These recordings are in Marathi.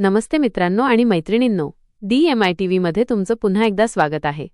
नमस्ते मित्रांनो आणि मैत्रिणींनो डी एम आय टी व्हीमध्ये तुमचं पुन्हा एकदा स्वागत आहे.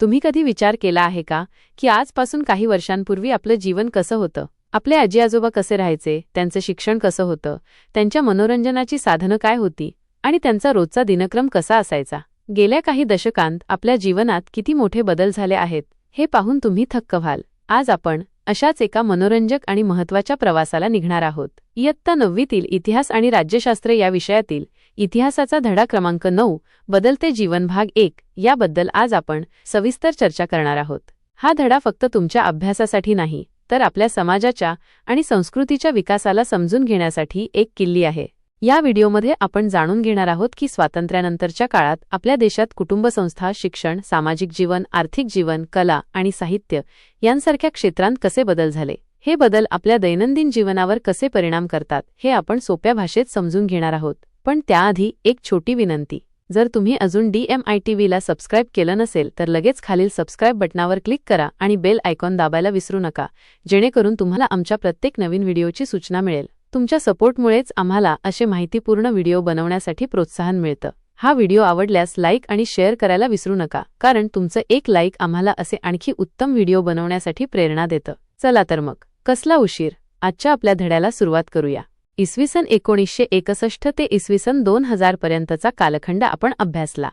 तुम्ही कधी विचार केला आहे का की आजपासून काही वर्षांपूर्वी आपलं जीवन कसं होतं? आपले आजी आजोबा कसे राहायचे त्यांचं शिक्षण कसं होतं त्यांच्या मनोरंजनाची साधनं काय होती आणि त्यांचा रोजचा दिनक्रम कसा असायचा? गेल्या काही दशकांत आपल्या जीवनात किती मोठे बदल झाले आहेत हे पाहून तुम्ही थक्क व्हाल. आज आपण अशाच एका मनोरंजक आणि महत्त्वाच्या प्रवासाला निघणार आहोत. इयत्ता नववीतील इतिहास आणि राज्यशास्त्र या विषयातील इतिहासाचा धडा क्रमांक नऊ बदलते जीवन भाग एक याबद्दल आज आपण सविस्तर चर्चा करणार आहोत. हा धडा फक्त तुमच्या अभ्यासासाठी नाही तर आपल्या समाजाच्या आणि संस्कृतीच्या विकासाला समजून घेण्यासाठी एक किल्ली आहे. या व्हिडिओमध्ये आपण जाणून घेणार आहोत की स्वातंत्र्यानंतरच्या काळात आपल्या देशात कुटुंबसंस्था शिक्षण सामाजिक जीवन आर्थिक जीवन कला आणि साहित्य यांसारख्या क्षेत्रांत कसे बदल झाले? हे बदल आपल्या दैनंदिन जीवनावर कसे परिणाम करतात? हे आपण सोप्या भाषेत समजून घेणार आहोत. पण त्याआधी एक छोटी विनंती. जर तुम्ही अजून डी एम आय टी व्हीला सबस्क्राईब केलं नसेल तर लगेच खालील सबस्क्राईब बटनावर क्लिक करा आणि बेल आयकॉन दाबायला विसरू नका जेणेकरून तुम्हाला आमच्या प्रत्येक नवीन व्हिडिओची सूचना मिळेल. तुमच्या सपोर्टमुळेच आम्हाला असे माहितीपूर्ण व्हिडिओ बनवण्यासाठी प्रोत्साहन मिळतं. हा व्हिडिओ आवडल्यास लाईक आणि शेअर करायला विसरू नका कारण तुमचं एक लाईक आम्हाला असे आणखी उत्तम व्हिडिओ बनवण्यासाठी प्रेरणा देतं. चला तर मग कसला उशीर? आजच्या आपल्या धड्याला सुरुवात करूया. इसवी सन एकोणीसशे एकसष्ट ते इसवी सन दोन हजारपर्यंतचा कालखंड आपण अभ्यासला.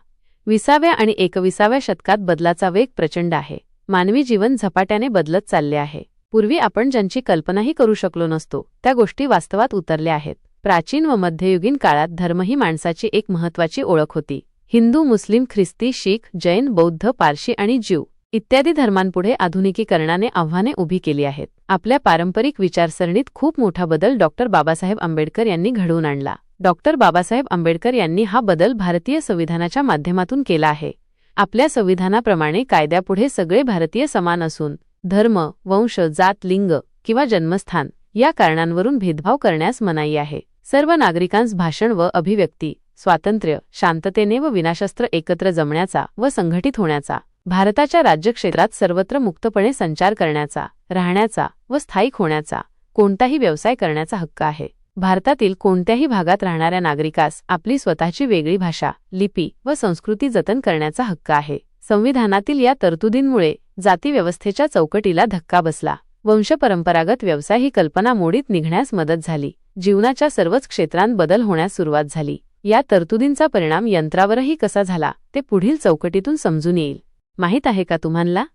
विसाव्या आणि एकविसाव्या शतकात बदलाचा वेग प्रचंड आहे. मानवी जीवन झपाट्याने बदलत चालले आहे. पूर्वी आपण ज्यांची कल्पनाही करू शकलो नसतो त्या गोष्टी वास्तवात उतरल्या आहेत. प्राचीन व मध्ययुगीन काळात धर्म ही माणसाची एक महत्वाची ओळख होती. हिंदू मुस्लिम ख्रिस्ती शीख जैन बौद्ध पारशी आणि ज्यू इत्यादी धर्मांपुढे आधुनिकीकरणाने आव्हाने उभी केली आहेत. आपल्या पारंपरिक विचारसरणीत खूप मोठा बदल डॉक्टर बाबासाहेब आंबेडकर यांनी घडवून आणला. डॉक्टर बाबासाहेब आंबेडकर यांनी हा बदल भारतीय संविधानाच्या माध्यमातून केला आहे. आपल्या संविधानाप्रमाणे कायद्यापुढे सगळे भारतीय समान असून धर्म वंश जात लिंग किंवा जन्मस्थान या कारणांवरून भेदभाव करण्यास मनाई आहे. सर्व नागरिकांस भाषण व अभिव्यक्ती स्वातंत्र्य शांततेने व विनाशस्त्र एकत्र जमण्याचा व संघटित होण्याचा भारताच्या राज्यक्षेत्रात सर्वत्र मुक्तपणे संचार करण्याचा राहण्याचा व स्थायिक होण्याचा कोणताही व्यवसाय करण्याचा हक्क आहे. भारतातील कोणत्याही भागात राहणाऱ्या नागरिकास आपली स्वतःची वेगळी भाषा लिपी व संस्कृती जतन करण्याचा हक्क आहे. संविधानातील या तरतुदींमुळे जातीव्यवस्थेच्या चौकटीला धक्का बसला. वंशपरंपरागत व्यवसाय ही कल्पना मोडीत निघण्यास मदत झाली. जीवनाच्या सर्वच क्षेत्रांत बदल होण्यास सुरुवात झाली. या तरतुदींचा परिणाम यंत्रावरही कसा झाला ते पुढील चौकटीतून समजून येईल. माहीत आहे का तुम्हाला?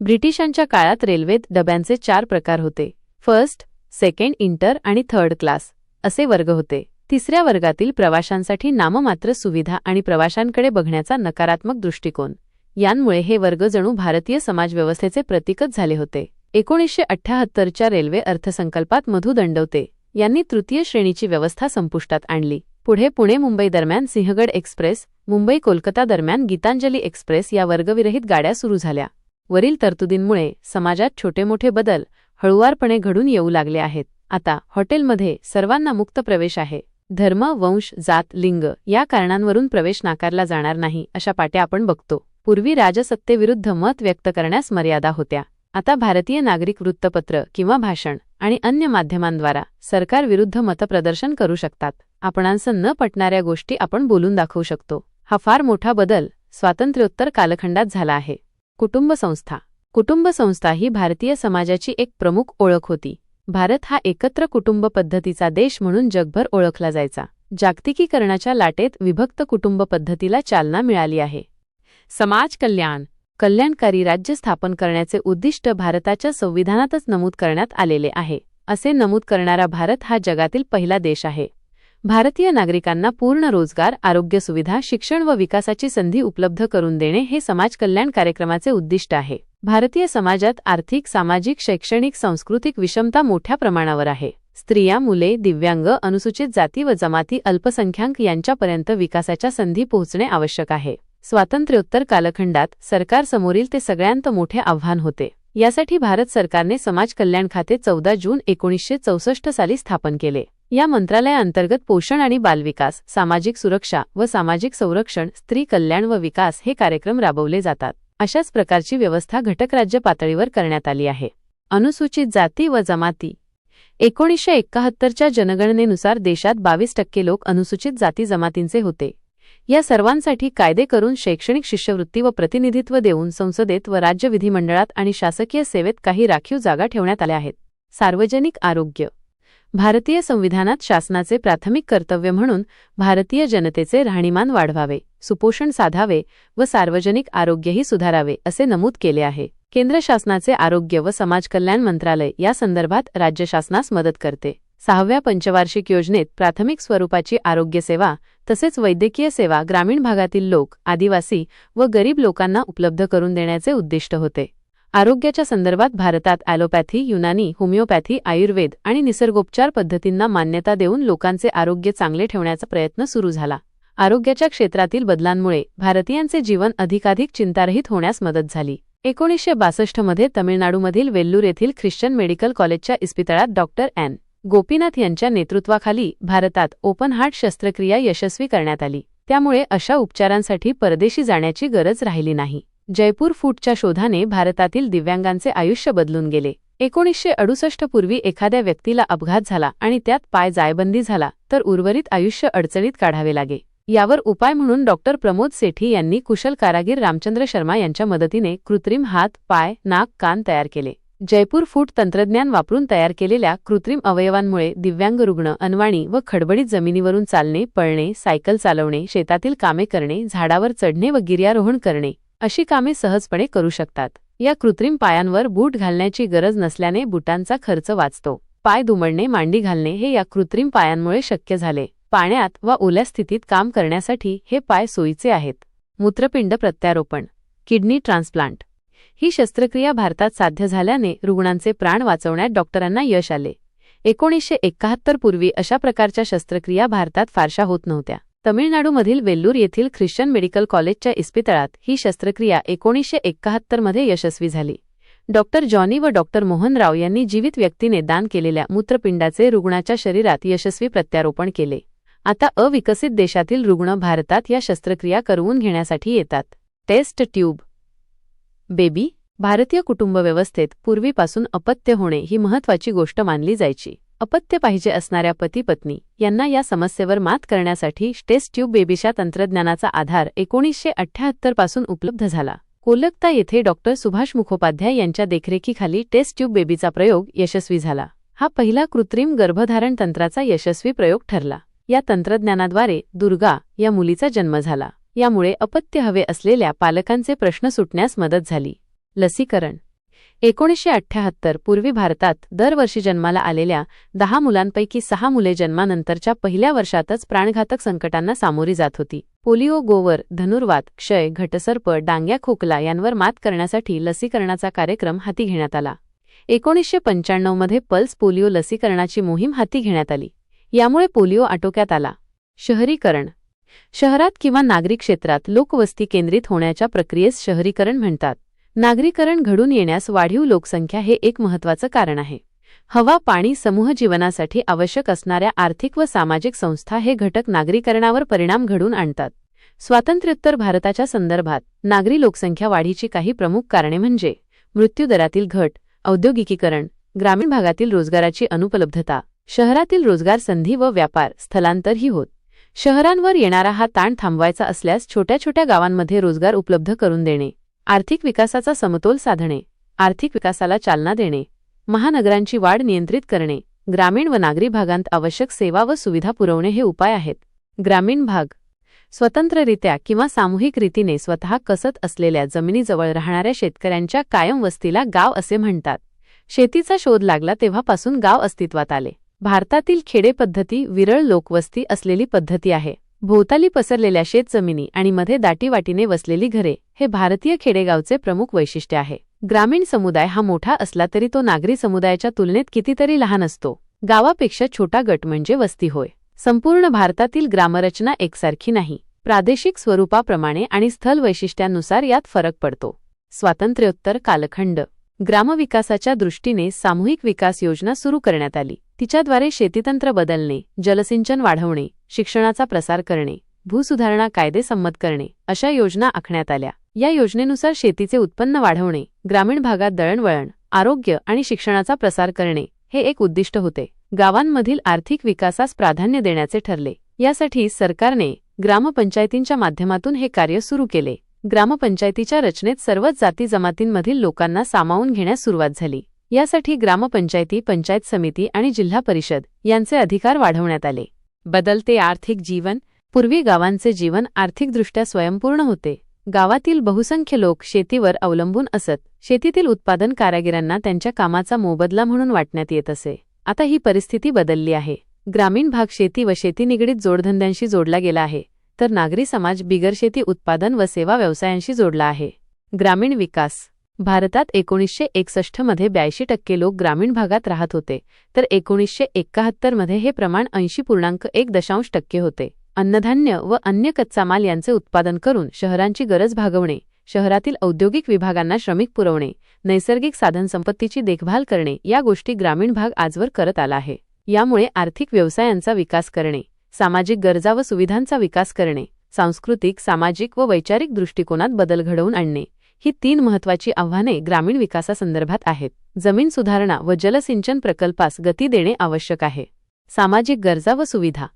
ब्रिटिशांच्या काळात रेल्वेत डब्यांचे चार प्रकार होते. फर्स्ट सेकंड इंटर आणि थर्ड क्लास असे वर्ग होते. तिसऱ्या वर्गातील प्रवाशांसाठी नाममात्र सुविधा आणि प्रवाशांकडे बघण्याचा नकारात्मक दृष्टिकोन. यांमुळे हे वर्ग जणू भारतीय समाजव्यवस्थेचे प्रतीकच झाले होते. एकोणीसशे अठ्ठ्याहत्तरच्या रेल्वे अर्थसंकल्पात मधू दंडवते. यांनी तृतीय श्रेणीची व्यवस्था संपुष्टात आणली. पुढे पुणे मुंबई दरम्यान सिंहगड एक्सप्रेस मुंबई कोलकाता दरम्यान गीतांजली एक्सप्रेस या वर्गविरहित गाड्या सुरू झाल्या. वरील तरतुदींमुळे समाजात छोटे मोठे बदल हळुवारपणे घडून येऊ लागले आहेत. आता हॉटेलमध्ये सर्वांना मुक्त प्रवेश आहे. धर्म वंश जात लिंग या कारणांवरून प्रवेश नाकारला जाणार नाही अशा पाट्या आपण बघतो. पूर्वी राजसत्तेविरुद्ध मत व्यक्त करण्यास मर्यादा होत्या. आता भारतीय नागरिक वृत्तपत्र किंवा भाषण आणि अन्य माध्यमांद्वारा सरकारविरुद्ध मतप्रदर्शन करू शकतात. आपणांसं न पटणाऱ्या गोष्टी आपण बोलून दाखवू शकतो. हा फार मोठा बदल स्वातंत्र्योत्तर कालखंडात झाला आहे. कुटुंब संस्था. कुटुंब संस्था ही भारतीय समाजाची एक प्रमुख ओळख होती. भारत हा एकत्र कुटुंब पद्धतीचा देश म्हणून जगभर ओळखला जायचा. जागतिकीकरणाच्या लाटेत विभक्त कुटुंब पद्धतीला चालना मिळाली आहे. समाज कल्याण. कल्याणकारी राज्य स्थापन करण्याचे उद्दिष्ट भारताच्या संविधानातच नमूद करण्यात आलेले आहे. असे नमूद करणारा भारत हा जगातील पहिला देश आहे. भारतीय नागरिकांना पूर्ण रोजगार आरोग्य सुविधा शिक्षण व विकासाची संधी उपलब्ध करून देणे हे समाज कल्याण कार्यक्रमाचे उद्दिष्ट आहे. भारतीय समाजात आर्थिक सामाजिक शैक्षणिक सांस्कृतिक विषमता मोठ्या प्रमाणावर आहे. स्त्रिया मुले दिव्यांग अनुसूचित जाती व जमाती अल्पसंख्याक यांच्यापर्यंत विकासाच्या संधी पोहोचणे आवश्यक आहे. स्वातंत्र्योत्तर कालखंडात सरकारसमोरील ते सगळ्यांत मोठे आव्हान होते. यासाठी भारत सरकारने समाज कल्याण खाते चौदा जून एकोणीसशे चौसष्ट साली स्थापन केले. या मंत्रालयाअंतर्गत पोषण आणि बालविकास सामाजिक सुरक्षा व सामाजिक संरक्षण स्त्री कल्याण व विकास हे कार्यक्रम राबवले जातात. अशाच प्रकारची व्यवस्था घटकराज्य पातळीवर करण्यात आली आहे. अनुसूचित जाती व जमाती. एकोणीसशे एक्काहत्तरच्या जनगणनेनुसार देशात बावीस टक्के लोक अनुसूचित जाती जमातींचे होते. या सर्वांसाठी कायदे करून शैक्षणिक शिष्यवृत्ती व प्रतिनिधित्व देऊन संसदेत व राज्य विधिमंडळात आणि शासकीय सेवेत काही राखीव जागा ठेवण्यात आल्या आहेत. सार्वजनिक आरोग्य. भारतीय संविधानात शासनाचे प्राथमिक कर्तव्य म्हणून भारतीय जनतेचे राहणीमान वाढवावे सुपोषण साधावे व सार्वजनिक आरोग्यही सुधारावे असे नमूद केले आहे. केंद्र शासनाचे आरोग्य व समाज कल्याण मंत्रालय या संदर्भात राज्य शासनास मदत करते. सहाव्या पंचवार्षिक योजनेत प्राथमिक स्वरूपाची आरोग्यसेवा तसेच वैद्यकीय सेवा ग्रामीण भागातील लोक आदिवासी व गरीब लोकांना उपलब्ध करून देण्याचे उद्दिष्ट होते. आरोग्याच्या संदर्भात भारतात ॲलोपॅथी युनानी होमिओपॅथी आयुर्वेद आणि निसर्गोपचार पद्धतींना मान्यता देऊन लोकांचे आरोग्य चांगले ठेवण्याचा प्रयत्न सुरू झाला. आरोग्याच्या क्षेत्रातील बदलांमुळे भारतीयांचे जीवन अधिकाधिक चिंतारहित होण्यास मदत झाली. एकोणीसशे बासष्टमध्ये तमिळनाडूमधील वेल्लूर येथील ख्रिश्चन मेडिकल कॉलेजच्या इस्पितळात डॉक्टर एन. गोपीनाथ यांच्या नेतृत्वाखाली भारतात ओपन हार्ट शस्त्रक्रिया यशस्वी करण्यात आली. त्यामुळे अशा उपचारांसाठी परदेशी जाण्याची गरज राहिली नाही. जयपूर फूटच्या शोधाने भारतातील दिव्यांगांचे आयुष्य बदलून गेले. एकोणीसशे अडुसष्ट पूर्वी एखाद्या व्यक्तीला अपघात झाला आणि त्यात पाय जायबंदी झाला तर उर्वरित आयुष्य अडचणीत काढावे लागे. यावर उपाय म्हणून डॉक्टर प्रमोद सेठी यांनी कुशल कारागीर रामचंद्र शर्मा यांच्या मदतीने कृत्रिम हात पाय नाक कान तयार केले. जयपूर फूट तंत्रज्ञान वापरून तयार केलेल्या कृत्रिम अवयवांमुळे दिव्यांग रुग्ण अनवाणी व खडबडीत जमिनीवरून चालणे पळणे सायकल चालवणे शेतातील कामे करणे झाडावर चढणे व गिर्यारोहण करणे अशी कामे सहजपणे करू शकतात. या कृत्रिम पायांवर बूट घालण्याची गरज नसल्याने बुटांचा खर्च वाचतो. पाय दुमडणे मांडी घालणे हे या कृत्रिम पायांमुळे शक्य झाले. पाण्यात वा ओल्या स्थितीत काम करण्यासाठी हे पाय सोयीचे आहेत. मूत्रपिंड प्रत्यारोपण. Kidney transplant. ही शस्त्रक्रिया भारतात साध्य झाल्याने रुग्णांचे प्राण वाचवण्यात डॉक्टरांना यश आले. एकोणीसशे एक्काहत्तर पूर्वी अशा प्रकारच्या शस्त्रक्रिया भारतात फारशा होत नव्हत्या. तमिळनाडूमधील वेल्लूर येथील ख्रिश्चन मेडिकल कॉलेजच्या इस्पितळात ही शस्त्रक्रिया एकोणीसशे एकाहत्तरमध्ये यशस्वी झाली. डॉक्टर जॉनी व डॉक्टर मोहनराव यांनी जीवित व्यक्तीने दान केलेल्या मूत्रपिंडाचे रुग्णाच्या शरीरात यशस्वी प्रत्यारोपण केले. आता अविकसित देशातील रुग्ण भारतात या शस्त्रक्रिया करवून घेण्यासाठी येतात. टेस्ट ट्यूब बेबी भारतीय कुटुंब व्यवस्थेत पूर्वीपासून अपत्य होणे ही महत्वाची गोष्ट मानली जायची. अपत्य पाहिजे असणाऱ्या पती पत्नी यांना या समस्येवर मात करण्यासाठी टेस्ट ट्यूब बेबीच्या तंत्रज्ञानाचा आधार एकोणीसशे अठ्ठ्याहत्तरपासून उपलब्ध झाला. कोलकाता येथे डॉक्टर सुभाष मुखोपाध्याय यांच्या देखरेखीखाली टेस्ट ट्यूब बेबीचा प्रयोग यशस्वी झाला. हा पहिला कृत्रिम गर्भधारण तंत्राचा यशस्वी प्रयोग ठरला. या तंत्रज्ञानाद्वारे दुर्गा या मुलीचा जन्म झाला. यामुळे अपत्य हवे असलेल्या पालकांचे प्रश्न सुटण्यास मदत झाली. लसीकरण. एकोणीसशे अठ्ठ्याहत्तर पूर्वी भारतात दरवर्षी जन्माला आलेल्या दहा मुलांपैकी सहा मुले जन्मानंतरच्या पहिल्या वर्षातच प्राणघातक संकटांना सामोरी जात होती. पोलिओ गोवर धनुर्वात क्षय घटसर्प डांग्या खोकला यांवर मात करण्यासाठी लसीकरणाचा कार्यक्रम हाती घेण्यात आला. एकोणीसशे पंच्याण्णवमध्ये पल्स पोलिओ लसीकरणाची मोहीम हाती घेण्यात आली. यामुळे पोलिओ आटोक्यात आला. शहरीकरण. शहरात किंवा नागरी क्षेत्रात लोकवस्ती केंद्रित होण्याच्या प्रक्रियेस शहरीकरण म्हणतात. नागरीकरण घडून येण्यास वाढीव लोकसंख्या हे एक महत्वाचं कारण आहे. हवा पाणी समूह जीवनासाठी आवश्यक असणाऱ्या आर्थिक व सामाजिक संस्था हे घटक नागरीकरणावर परिणाम घडून आणतात. स्वातंत्र्योत्तर भारताच्या संदर्भात नागरी लोकसंख्या वाढीची काही प्रमुख कारणे म्हणजे मृत्यूदरातील घट औद्योगिकीकरण ग्रामीण भागातील रोजगाराची अनुपलब्धता शहरातील रोजगार संधी व व्यापार स्थलांतर ही होत. शहरांवर येणारा हा ताण थांबवायचा असल्यास छोट्या छोट्या गावांमध्ये रोजगार उपलब्ध करून देणे आर्थिक विकासाचा समतोल साधणे आर्थिक विकासाला चालना देणे महानगरांची वाढ नियंत्रित करणे ग्रामीण व नागरी भागांत आवश्यक सेवा व सुविधा पुरवणे हे उपाय आहेत. ग्रामीण भाग. स्वतंत्ररित्या किंवा सामूहिक रीतीने स्वतः कसत असलेल्या जमिनीजवळ राहणाऱ्या शेतकऱ्यांच्या कायम वस्तीला गाव असे म्हणतात. शेतीचा शोध लागला तेव्हापासून गाव अस्तित्वात आले. भारतातील खेडे पद्धती विरळ लोकवस्ती असलेली पद्धती आहे. भोवताली पसरलेल्या शेतजमिनी आणि मध्ये दाटीवाटीने वसलेली घरे हे भारतीय खेडेगावचे प्रमुख वैशिष्ट्य आहे. ग्रामीण समुदाय हा मोठा असला तरी तो नागरी समुदायाच्या तुलनेत कितीतरी लहान असतो. गावापेक्षा छोटा गट म्हणजे वस्ती होय. संपूर्ण भारतातील ग्रामरचना एकसारखी नाही. प्रादेशिक स्वरूपाप्रमाणे आणि स्थल वैशिष्ट्यांनुसार यात फरक पडतो. स्वातंत्र्योत्तर कालखंड ग्रामविकासाच्या दृष्टीने सामूहिक विकास योजना सुरू करण्यात आली. तिच्याद्वारे शेतीतंत्र बदलणे जलसिंचन वाढवणे शिक्षणाचा प्रसार करणे भूसुधारणा कायदे संमत करणे अशा योजना आखण्यात आल्या. या योजनेनुसार शेतीचे उत्पन्न वाढवणे ग्रामीण भागात दळणवळण आरोग्य आणि शिक्षणाचा प्रसार करणे हे एक उद्दिष्ट होते. गावांमधील आर्थिक विकासास प्राधान्य देण्याचे ठरले. यासाठी सरकारने ग्रामपंचायतींच्या माध्यमातून हे कार्य सुरू केले. ग्रामपंचायतीच्या रचनेत सर्वच जाती जमातींमधील लोकांना सामावून घेण्यास सुरुवात झाली. यासाठी ग्रामपंचायती पंचायत समिती आणि जिल्हा परिषद यांचे अधिकार वाढवण्यात आले. बदलते आर्थिक जीवन पूर्वी गावांचे जीवन आर्थिकदृष्ट्या स्वयंपूर्ण होते. गावातील बहुसंख्य लोक शेतीवर अवलंबून असत शेतीतील उत्पादन कारागिरांना त्यांच्या कामाचा मोबदला म्हणून वाटण्यात येत असे. आता ही परिस्थिती बदलली आहे. ग्रामीण भाग शेती व शेती निगडीत जोडधंद्यांशी जोडला गेला आहे. तर नागरी समाज बिगर शेती उत्पादन व सेवा व्यवसायांशी जोडला आहे. ग्रामीण विकास. भारतात एकोणीसशे एकसष्टमध्ये ब्याऐंशी टक्के लोक ग्रामीण भागात राहत होते तर एकोणीसशे एकाहत्तरमध्ये हे प्रमाण ऐंशी पूर्णांक एक दशांश टक्के होते. अन्नधान्य व अन्य कच्चा माल यांचे उत्पादन करून शहरांची गरज भागवणे शहरातील औद्योगिक विभागांना श्रमिक पुरवणे नैसर्गिक साधनसंपत्तीची देखभाल करणे या गोष्टी ग्रामीण भाग आजवर करत आला आहे. यामुळे आर्थिक व्यवसायांचा विकास करणे सामाजिक गरजा व सुविधांचा विकास करणे सांस्कृतिक सामाजिक व वैचारिक दृष्टिकोनात बदल घडवून आणणे ही तीन महत्वाची आव्हाने ग्रामीण विकासासंदर्भात आहेत. जमीन सुधारणा व जलसिंचन प्रकल्पास गती देणे आवश्यक आहे. सामाजिक गरजा व सुविधा.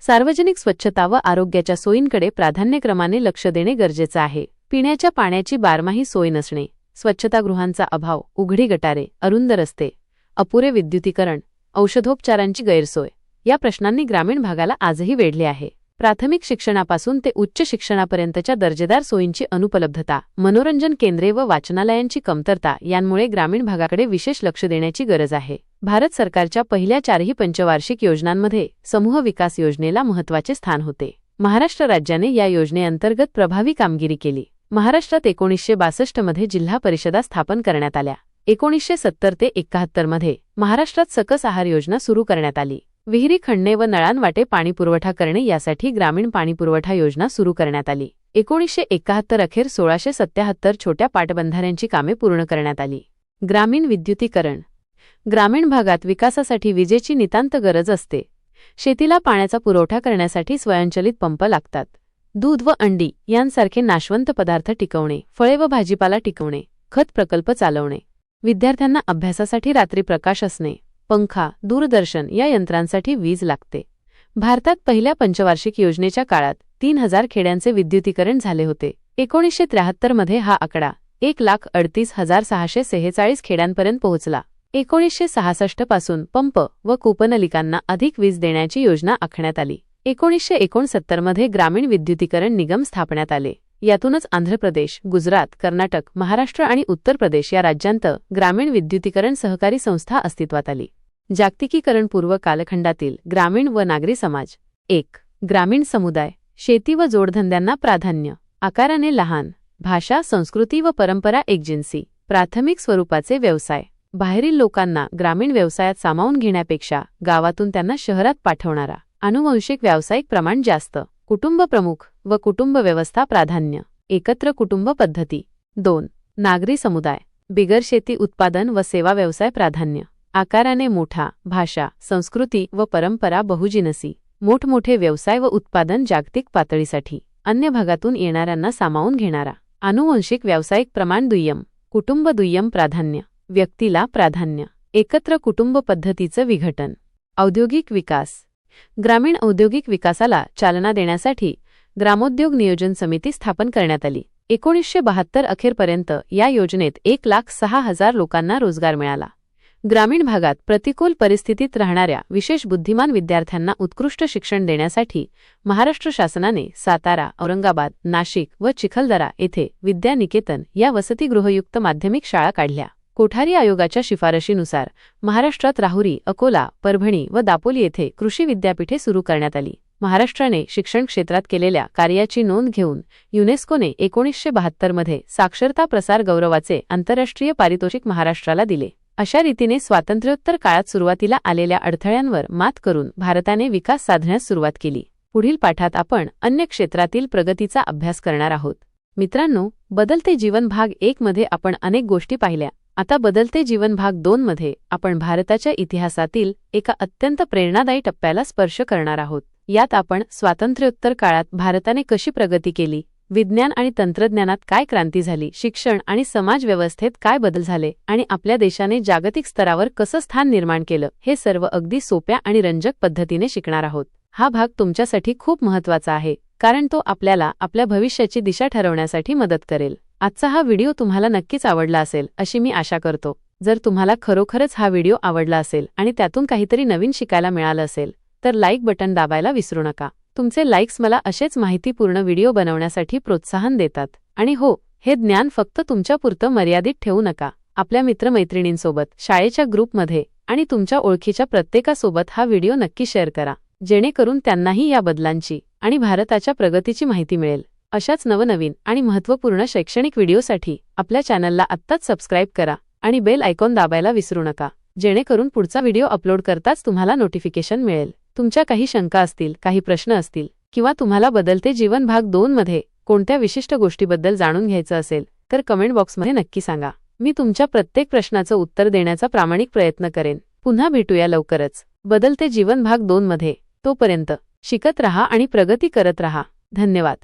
सार्वजनिक स्वच्छता व आरोग्याच्या सोयींकडे प्राधान्यक्रमाने लक्ष देणे गरजेचं आहे. पिण्याच्या पाण्याची बारमाही सोय नसणे स्वच्छतागृहांचा अभाव उघडी गटारे अरुंद रस्ते अपुरे विद्युतीकरण औषधोपचारांची गैरसोय. या प्रश्नांनी ग्रामीण भागाला आजही वेढले आहे. प्राथमिक शिक्षणापासून ते उच्च शिक्षणापर्यंतच्या दर्जेदार सोयींची अनुपलब्धता मनोरंजन केंद्रे व वाचनालयांची कमतरता यांमुळे ग्रामीण भागाकडे विशेष लक्ष देण्याची गरज आहे. भारत सरकारच्या पहिल्या चारही पंचवार्षिक योजनांमध्ये समूह विकास योजनेला महत्त्वाचे स्थान होते. महाराष्ट्र राज्याने या योजनेअंतर्गत प्रभावी कामगिरी केली. महाराष्ट्रात एकोणीसशे बासष्टमध्ये जिल्हा परिषदा स्थापन करण्यात आल्या. एकोणीसशे सत्तर ते एकाहत्तरमध्ये महाराष्ट्रात सकस आहार योजना सुरू करण्यात आली. विहिरी खणणे व नळांवाटे पाणीपुरवठा करणे यासाठी ग्रामीण पाणीपुरवठा योजना सुरू करण्यात आली. एकोणीसशे एकाहत्तर अखेर सोळाशे सत्याहत्तर छोट्या पाटबंधाऱ्यांची कामे पूर्ण करण्यात आली. ग्रामीण विद्युतीकरण. ग्रामीण भागात विकासासाठी विजेची नितांत गरज असते. शेतीला पाण्याचा पुरवठा करण्यासाठी स्वयंचलित पंप लागतात. दूध व अंडी यांसारखे नाशवंत पदार्थ टिकवणे फळे व भाजीपाला टिकवणे खत प्रकल्प चालवणे. विद्यार्थ्यांना अभ्यासासाठी रात्री प्रकाश असणे. पंखा दूरदर्शन या यंत्रांसाठी वीज लागते. भारतात पहिल्या पंचवार्षिक योजनेच्या काळात तीन हजार खेड्यांचे विद्युतीकरण झाले होते. एकोणीसशे त्र्याहत्तरमध्ये हा आकडा एक लाख अडतीस हजार सहाशे सेहेचाळीस खेड्यांपर्यंत पोहोचला. एकोणीसशे सहासष्टपासून पंप व कूपनलिकांना अधिक वीज देण्याची योजना आखण्यात आली. एकोणीसशे एकोणसत्तरमध्ये ग्रामीण विद्युतीकरण निगम स्थापण्यात आले. यातूनच आंध्र प्रदेश गुजरात कर्नाटक महाराष्ट्र आणि उत्तर प्रदेश या राज्यांत ग्रामीण विद्युतीकरण सहकारी संस्था अस्तित्वात आली. जागतिकीकरणपूर्व कालखंडातील ग्रामीण व नागरी समाज. एक ग्रामीण समुदाय. शेती व जोडधंद्यांना प्राधान्य. आकाराने लहान. भाषा संस्कृती व परंपरा एजन्सी प्राथमिक स्वरूपाचे व्यवसाय. बाहेरील लोकांना ग्रामीण व्यवसायात सामावून घेण्यापेक्षा गावातून त्यांना शहरात पाठवणारा अनुवंशिक व्यावसायिक प्रमाण जास्त. कुटुंब प्रमुख व कुटुंब व्यवस्था प्राधान्य. एकत्र कुटुंब पद्धती. दोन नागरी समुदाय. बिगर शेती उत्पादन व सेवा व्यवसाय प्राधान्य. आकाराने मोठा भाषा संस्कृती व परंपरा बहुजिनसी मोठमोठे व्यवसाय व उत्पादन जागतिक पातळीसाठी अन्य भागातून येणाऱ्यांना सामावून घेणारा. आनुवंशिक व्यावसायिक प्रमाण दुय्यम कुटुंब दुय्यम प्राधान्य व्यक्तीला प्राधान्य एकत्र कुटुंब पद्धतीचं विघटन. औद्योगिक विकास. ग्रामीण औद्योगिक विकासाला चालना देण्यासाठी ग्रामोद्योग नियोजन समिती स्थापन करण्यात आली. एकोणीसशे बहात्तर अखेरपर्यंत या योजनेत एक लाख सहा हजार लोकांना रोजगार मिळाला. ग्रामीण भागात प्रतिकूल परिस्थितीत राहणाऱ्या विशेष बुद्धिमान विद्यार्थ्यांना उत्कृष्ट शिक्षण देण्यासाठी महाराष्ट्र शासनाने सातारा औरंगाबाद नाशिक व चिखलदरा येथे विद्यानिकेतन या वसतिगृहयुक्त माध्यमिक शाळा काढल्या. कोठारी आयोगाच्या शिफारशीनुसार महाराष्ट्रात राहुरी अकोला परभणी व दापोली येथे कृषी विद्यापीठे सुरू करण्यात आली. महाराष्ट्राने शिक्षण क्षेत्रात केलेल्या कार्याची नोंद घेऊन युनेस्कोने एकोणीसशे बहात्तरमध्ये साक्षरता प्रसार गौरवाचे आंतरराष्ट्रीय पारितोषिक महाराष्ट्राला दिले. अशा रीतीने स्वातंत्र्योत्तर काळात सुरुवातीला आलेल्या अडथळ्यांवर मात करून भारताने विकास साधण्यास सुरुवात केली. पुढील पाठात आपण अन्य क्षेत्रातील प्रगतीचा अभ्यास करणार आहोत. मित्रांनो बदलते जीवन भाग एक मध्ये आपण अनेक गोष्टी पाहिल्या. आता बदलते जीवन भाग दोन मध्ये आपण भारताच्या इतिहासातील एका अत्यंत प्रेरणादायी टप्प्याला स्पर्श करणार आहोत. यात आपण स्वातंत्र्योत्तर काळात भारताने कशी प्रगती केली विज्ञान आणि तंत्रज्ञानात काय क्रांती झाली? शिक्षण आणि समाजव्यवस्थेत काय बदल झाले? आणि आपल्या देशाने जागतिक स्तरावर कसं स्थान निर्माण केलं? हे सर्व अगदी सोप्या आणि रंजक पद्धतीने शिकणार आहोत. हा भाग तुमच्यासाठी खूप महत्त्वाचा आहे कारण तो आपल्याला आपल्या भविष्याची दिशा ठरवण्यासाठी मदत करेल. आजचा हा व्हिडिओ तुम्हाला नक्कीच आवडला असेल अशी मी आशा करतो. जर तुम्हाला खरोखरच हा व्हिडिओ आवडला असेल आणि त्यातून काहीतरी नवीन शिकायला मिळालं असेल तर लाईक बटन दाबायला विसरू नका. तुमचे लाईक्स मला असेच माहितीपूर्ण व्हिडिओ बनवण्यासाठी प्रोत्साहन देतात. आणि हो हे ज्ञान फक्त तुमच्यापुरतं मर्यादित ठेवू नका. आपल्या मित्रमैत्रिणींसोबत शाळेच्या ग्रुपमध्ये आणि तुमच्या ओळखीच्या प्रत्येकासोबत हा व्हिडिओ नक्की शेअर करा. जेणेकरून त्यांनाही या बदलांची आणि भारताच्या प्रगतीची माहिती मिळेल. अशाच नवनवीन आणि महत्त्वपूर्ण शैक्षणिक व्हिडिओसाठी आपल्या चॅनलला आत्ताच सबस्क्राईब करा आणि बेल आयकॉन दाबायला विसरू नका. जेणेकरून पुढचा व्हिडिओ अपलोड करताच तुम्हाला नोटिफिकेशन मिळेल. तुमच्या काही शंका असतील काही प्रश्न असतील किंवा तुम्हाला बदलते जीवन भाग दोन मध्ये कोणत्या विशिष्ट गोष्टीबद्दल जाणून घ्यायचं असेल तर कमेंट बॉक्समध्ये नक्की सांगा. मी तुमच्या प्रत्येक प्रश्नाचं उत्तर देण्याचा प्रामाणिक प्रयत्न करेन. पुन्हा भेटूया लवकरच. बदलते जीवन भाग दोन मध्ये. तोपर्यंत शिकत रहा आणि प्रगती करत रहा. धन्यवाद.